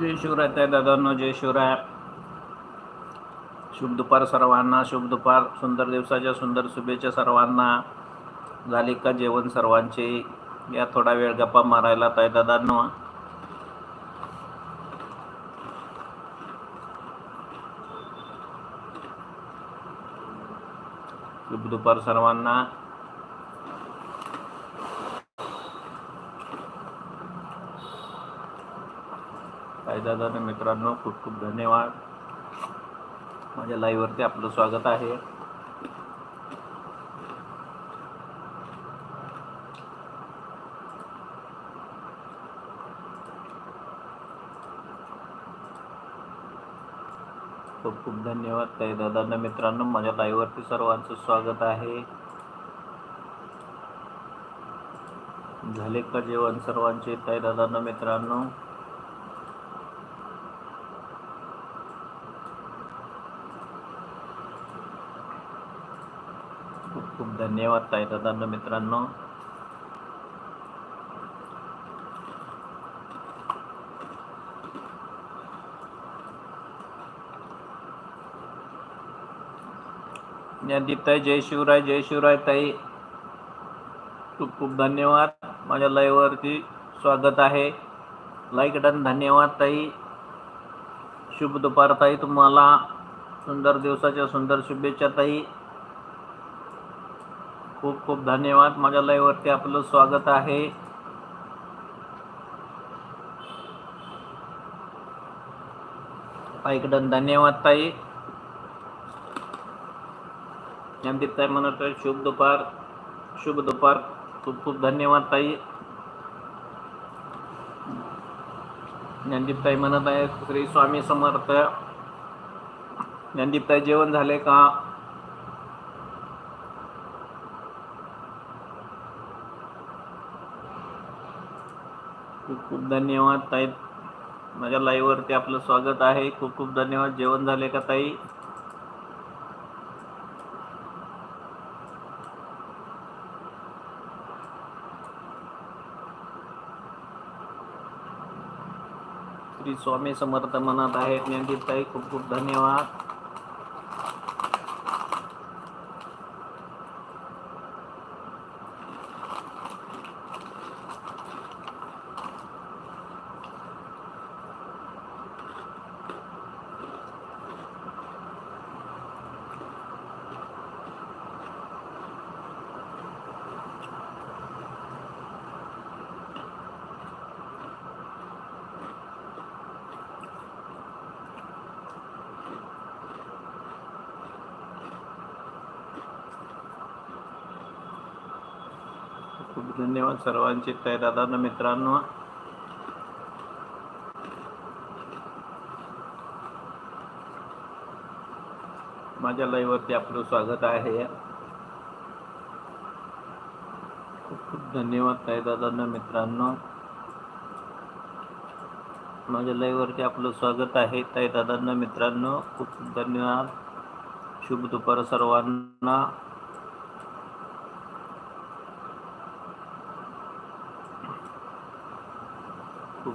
जय शिवराय त्या दादांनो जय शिवराय. शुभ दुपार सर्वांना शुभ दुपार सुंदर दिवसाच्या सुंदर शुभेच्छा सर्वांना. झाले का जेवण सर्वांचे? या थोडा वेळ गप्पा मारायला ताई दादांनो. शुभ दुपार सर्वांना. ताई दादा मित्रांनो खूप खूप धन्यवाद. माझ्या लाईव्हवरती आपलं स्वागत आहे. खूप खूप धन्यवाद ताई दादांना मित्रांनो माझ्या लाईव्हवरती सर्वांचं स्वागत आहे. झाले का जेवण सर्वांचे? ताई दादांना मित्रांनो खूप खूप धन्यवाद ताई दादांना मित्रांनो. ज्ञानदीप ताई जय शिवराय जय शिवराय ताई. खूप खूप धन्यवाद. माझ्या लाईव्हवरती स्वागत आहे. लाईक डन धन्यवाद ताई. शुभ दुपार ताई तुम्हाला. सुंदर दिवसाच्या सुंदर शुभेच्छा ताई. खूप खूप धन्यवाद. माझ्या लाईव्हवरती आपलं स्वागत आहे. ऐकडन धन्यवाद ताई. ज्ञानदीप ताई म्हणत आहे शुभ दुपार. शुभ दुपार. खूप खूप धन्यवाद ताई. ज्ञानदीप ताई म्हणत आहे श्री स्वामी समर्थ. ज्ञानदीप ताई जेवण झाले का? खूप धन्यवाद ताई. माझ्या लाईव्हवरती आपलं स्वागत आहे. खूप खूप धन्यवाद. जेवण झाले का ताई? श्री स्वामी समर्थ मनात आहेत ज्ञानदीप ताई. खूप खूप धन्यवाद. खूप धन्यवाद सर्वांचे. ताई दादा मित्रांनो माझ्या लाईव्हवरती आपलं स्वागत आहे. खूप खूप धन्यवाद ताई दादांना मित्रांनो. माझ्या लाईव्हवरती आपलं स्वागत आहे. ताईदादांना मित्रांनो खूप खूप धन्यवाद. शुभ दुपार सर्वांना खूप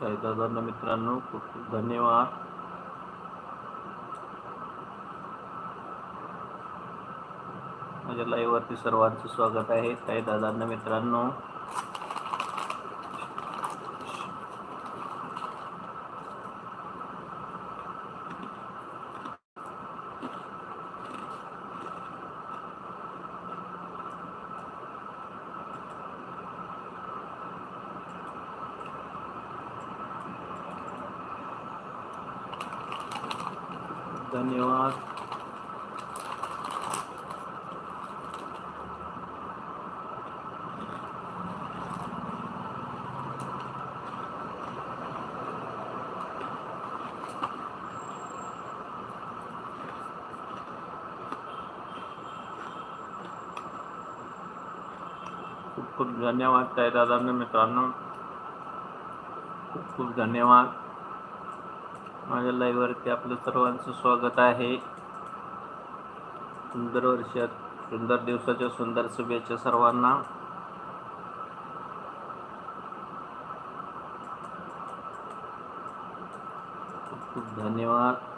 साईदादांना मित्रांनो खूप खूप धन्यवाद. माझ्या लाईव्हवरती सर्वांचं स्वागत आहे. काही दादांना मित्रांनो धन्यवाद. खूप खूप धन्यवाद त्या दादांना मित्रांनो. खूप खूप धन्यवाद. माझ्या लाईव्हवरती आपलं सर्वांचं स्वागत आहे. सुंदर वर्षात सुंदर दिवसाच्या सुंदर शुभेच्छा सर्वांना. खूप खूप धन्यवाद.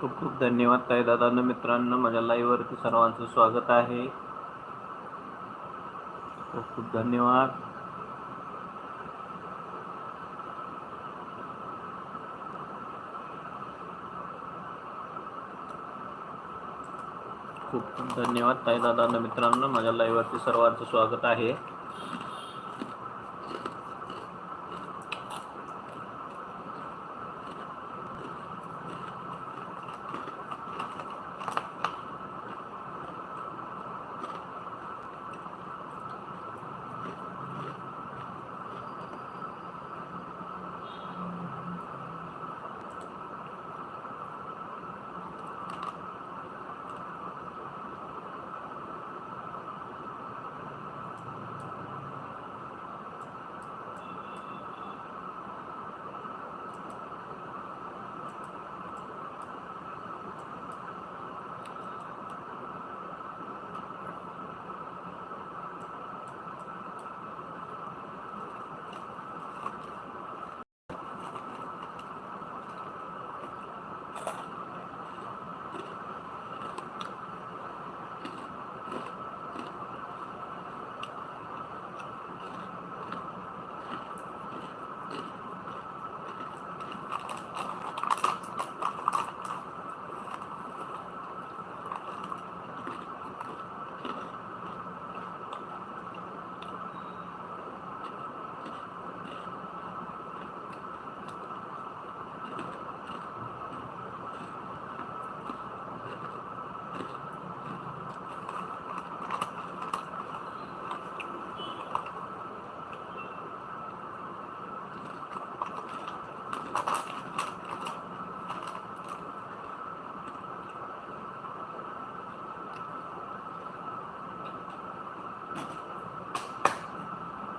खूप खूप धन्यवाद ताई दादांना मित्रांनो. माझ्या लाईव्हवरती सर्वांचं स्वागत आहे. खूप खूप धन्यवाद. खूप खूप धन्यवाद ताई दादांना मित्रांनो. माझ्या लाईव्हवरती सर्वांचं स्वागत आहे.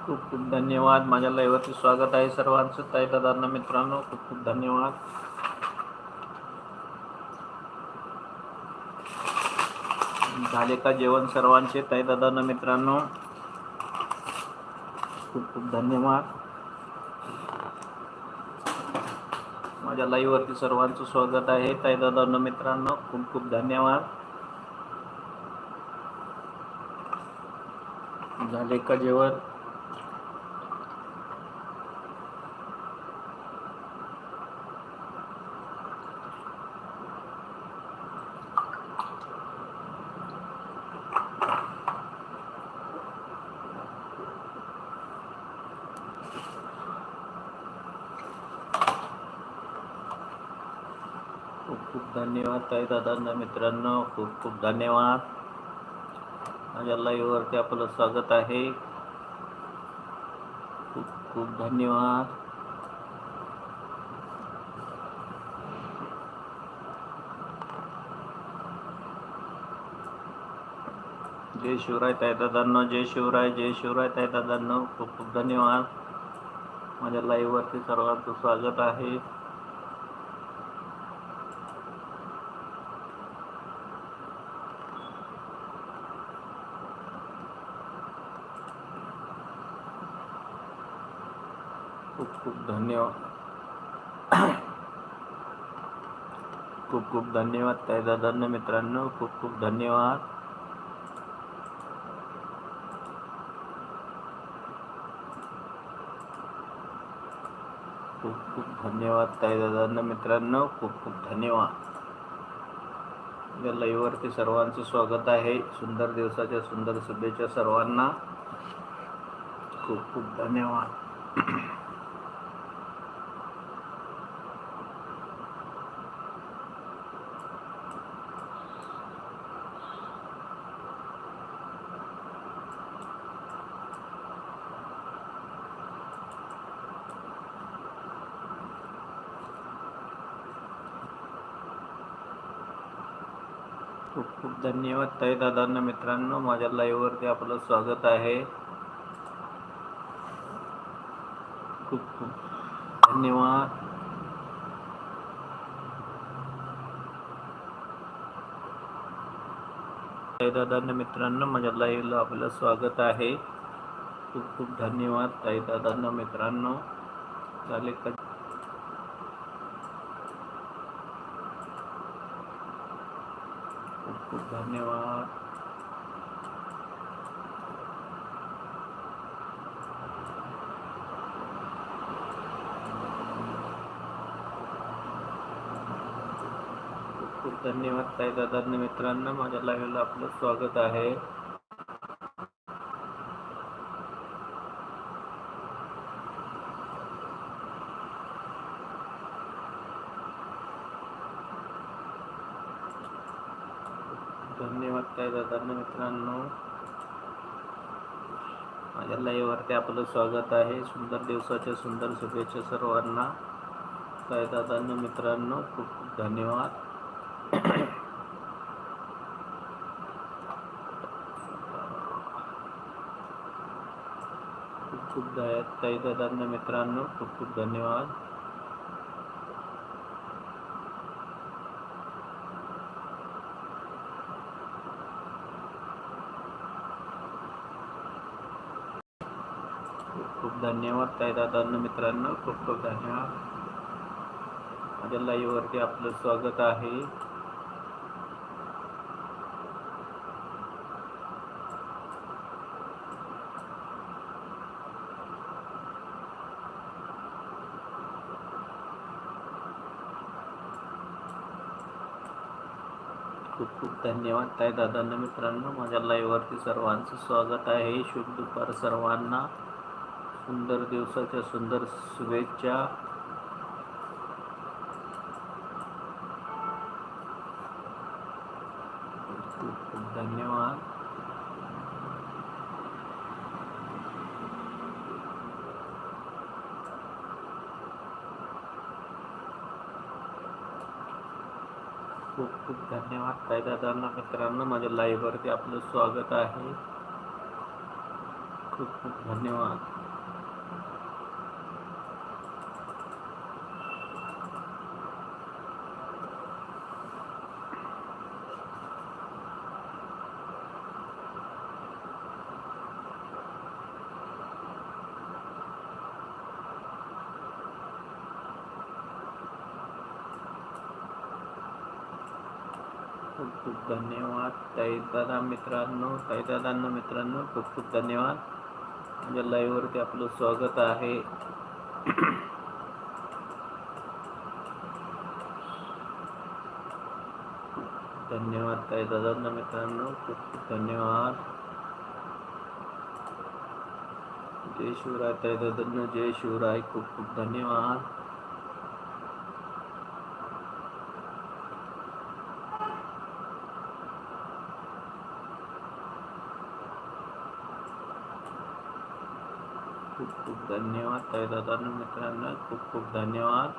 खूप खूप धन्यवाद. माझ्या लाईव्हवरती स्वागत आहे सर्वांचं. ताई दादांना मित्रांनो खूप खूप धन्यवाद. झाले का जेवण सर्वांचे? ताई दादांना मित्रांनो खूप खूप धन्यवाद. माझ्या लाईव्हवरती सर्वांचं स्वागत आहे. ताई दादांना मित्रांनो खूप खूप धन्यवाद. झाले का जेवण? खूप खूप धन्यवाद ताई दादांना मित्रांनो. खूप खूप धन्यवाद. माझ्या लाईव्हवरती आपलं स्वागत आहे. खूप खूप धन्यवाद. जय शिवराय ताई दादांनो जय शिवराय जय शिवराय ताई दादांनो खूप खूप धन्यवाद. माझ्या लाईव्हवरती सर्वांचं स्वागत आहे. खूप खूप धन्यवाद. खूप खूप धन्यवाद ताई दादांना मित्रांनो खूप खूप धन्यवाद. खूप खूप धन्यवाद ताई दादांना मित्रांनो खूप खूप धन्यवाद. या लाईव्हवरती सर्वांचं स्वागत आहे. सुंदर दिवसाच्या सुंदर शुभेच्छा सर्वांना. खूप खूप धन्यवाद. खूप खूप धन्यवाद ताई दादांना मित्रांनो. माझ्या लाईव्हवरती आपलं स्वागत आहे. खूप खूप धन्यवाद. ताई दादांना मित्रांनो माझ्या लाईव्हला आपलं स्वागत आहे. खूप खूप धन्यवाद ताई दादांना मित्रांनो. चालेल का? खूप खूप धन्यवाद. खूप खूप धन्यवाद ताई दादा. मित्रांना माझ्या लाईव्हला आपलं स्वागत आहे. धन्यवाद काय दादांना मित्रांनो. माझ्या लाईव्हवरती आपलं स्वागत आहे. सुंदर दिवसाच्या सुंदर शुभेच्छा सर्वांना. काय दादांना मित्रांनो खूप खूप धन्यवाद. खूप खूप दा- ताई दादांना मित्रांनो खूप खूप धन्यवाद. धन्यवाद ताई दादांना मित्रांनो, खूप खूप धन्यवाद. माझ्या लाईव्हवरती आपलं स्वागत आहे. खूप खूप धन्यवाद ताई दादांना मित्रांनो, माझ्या लाईव्हवरती सर्वांचं स्वागत आहे. शुभ दुपार सर्वांना. सुंदर दिवसाच्या सुंदर शुभेच्छा. खूप खूप धन्यवाद. खूप खूप धन्यवाद ताई दादांना मित्रांनो. माझ्या लाईव्हवरती आपलं स्वागत आहे. खूप खूप धन्यवाद. खूप खूप धन्यवाद. ताई दादा मित्रांनो ताई दादांना मित्रांनो खूप खूप धन्यवाद. म्हणजे माझ्या लाईव्हवरती आपलं स्वागत आहे. धन्यवाद ताई दादांना मित्रांनो खूप खूप धन्यवाद. जय शिवराय ताई दादांना जय शिवराय खूप खूप धन्यवाद. धन्यवाद ताई दादांना मित्रांनो खूप खूप धन्यवाद।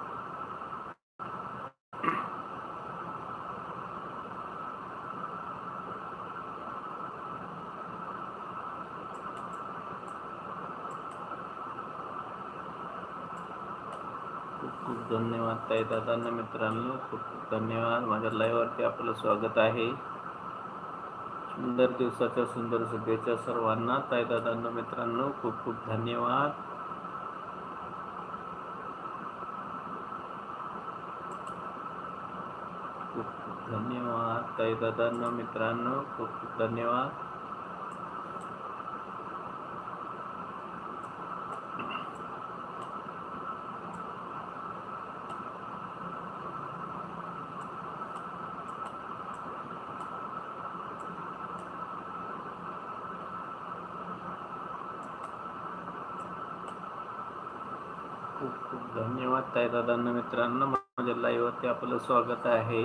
खूप खूप धन्यवाद ताई दादांना मित्रांनो खूप खूप धन्यवाद। माझ्या लाईव्हवरती आपलं स्वागत आहे। सुंदर दिवसाच्या, सुंदर शुभेच्छा सर्वांना। दादांना मित्रांनो, खूप खूप धन्यवाद। काही दादांना मित्रांनो खूप खूप धन्यवाद. खूप खूप धन्यवाद ताई दादांना मित्रांनो. माझ्या लाईव्हवरती आपलं स्वागत आहे.